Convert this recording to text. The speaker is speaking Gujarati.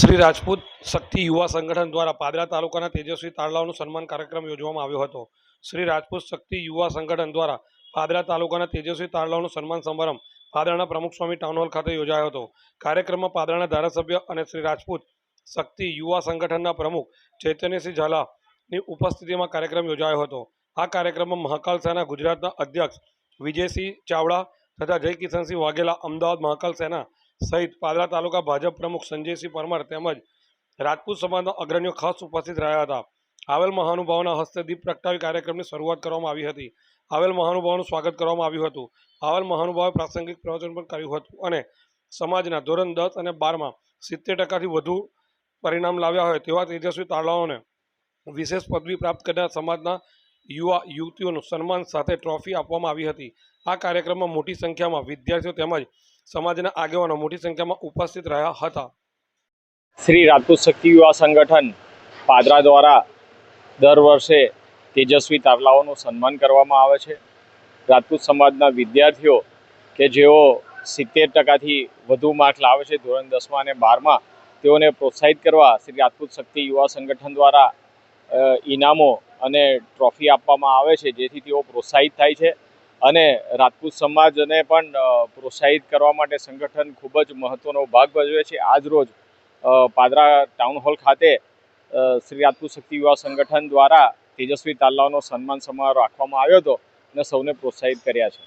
શ્રી રાજપૂત શક્તિ યુવા સંગઠન દ્વારા પાદરા તાલુકાના તેજસ્વી તાળલાઓનું સન્માન કાર્યક્રમ યોજવામાં આવ્યો હતો. શ્રી રાજપૂત શક્તિ યુવા સંગઠન દ્વારા પાદરા તાલુકાના તેજસ્વી તાળલાઓનું સન્માન સમારંભ પાદરાના પ્રમુખ સ્વામી ટાઉન હોલ ખાતે યોજાયો હતો. કાર્યક્રમમાં પાદરાના ધારાસભ્ય અને શ્રી રાજપૂત શક્તિ યુવા સંગઠનના પ્રમુખ ચૈતન્યસિંહ ઝાલાની ઉપસ્થિતિમાં કાર્યક્રમ યોજાયો હતો. આ કાર્યક્રમમાં મહાકાલ સેના ગુજરાતના અધ્યક્ષ વિજયસિંહ ચાવડા તથા જય કિશનસિંહ વાઘેલા અમદાવાદ મહાકાલ સેના સહિત પાદરા તાલુકા ભાજપ પ્રમુખ સંજયસિંહ પરમાર તેમજ રાજપૂત સમાજના અગ્રણીઓ ખાસ ઉપસ્થિત રહ્યા હતા. આવેલ મહાનુભાવોના હસ્તે દીપ પ્રગટાવી કાર્યક્રમની શરૂઆત કરવામાં આવી હતી. આવેલ મહાનુભાવોનું સ્વાગત કરવામાં આવ્યું હતું. આવેલ મહાનુભાવે પ્રાસંગિક પ્રવચન પણ કર્યું હતું અને સમાજના ધોરણ દસ અને બારમાં સિત્તેર ટકાથી વધુ પરિણામ લાવ્યા હોય તેવા તેજસ્વી તાળાઓને વિશેષ પદવી પ્રાપ્ત કરનાર સમાજના યુવા યુવતીઓનું સન્માન સાથે ટ્રોફી આપવામાં આવી હતી. આ કાર્યક્રમમાં મોટી સંખ્યામાં વિદ્યાર્થીઓ તેમજ સમાજના આગેવાનો મોટી સંખ્યામાં ઉપસ્થિત રહ્યા હતા. શ્રી રાજપૂત શક્તિ યુવા સંગઠન પાદરા દ્વારા દર વર્ષે તેજસ્વી તારલાઓનું સન્માન કરવામાં આવે છે. રાજપૂત સમાજના વિદ્યાર્થીઓ કે જેઓ સિત્તેર ટકાથી વધુ માર્ક લાવે છે ધોરણ દસમાં અને બારમાં, તેઓને પ્રોત્સાહિત કરવા શ્રી રાજપૂત શક્તિ યુવા સંગઠન દ્વારા ઇનામો અને ટ્રોફી આપવામાં આવે છે, જેથી તેઓ પ્રોત્સાહિત થાય છે. અને રાજપૂત સમાજને પણ પ્રોત્સાહિત કરવા માટે સંગઠન ખૂબ જ મહત્ત્વનો ભાગ ભજવે છે. આજ રોજ પાદરા ટાઉન હોલ ખાતે શ્રી રાજપૂત શક્તિ યુવા સંગઠન દ્વારા તેજસ્વી તાલાવનો સન્માન સમારોહ રાખવામાં આવ્યો હતો અને સૌને પ્રોત્સાહિત કર્યા છે.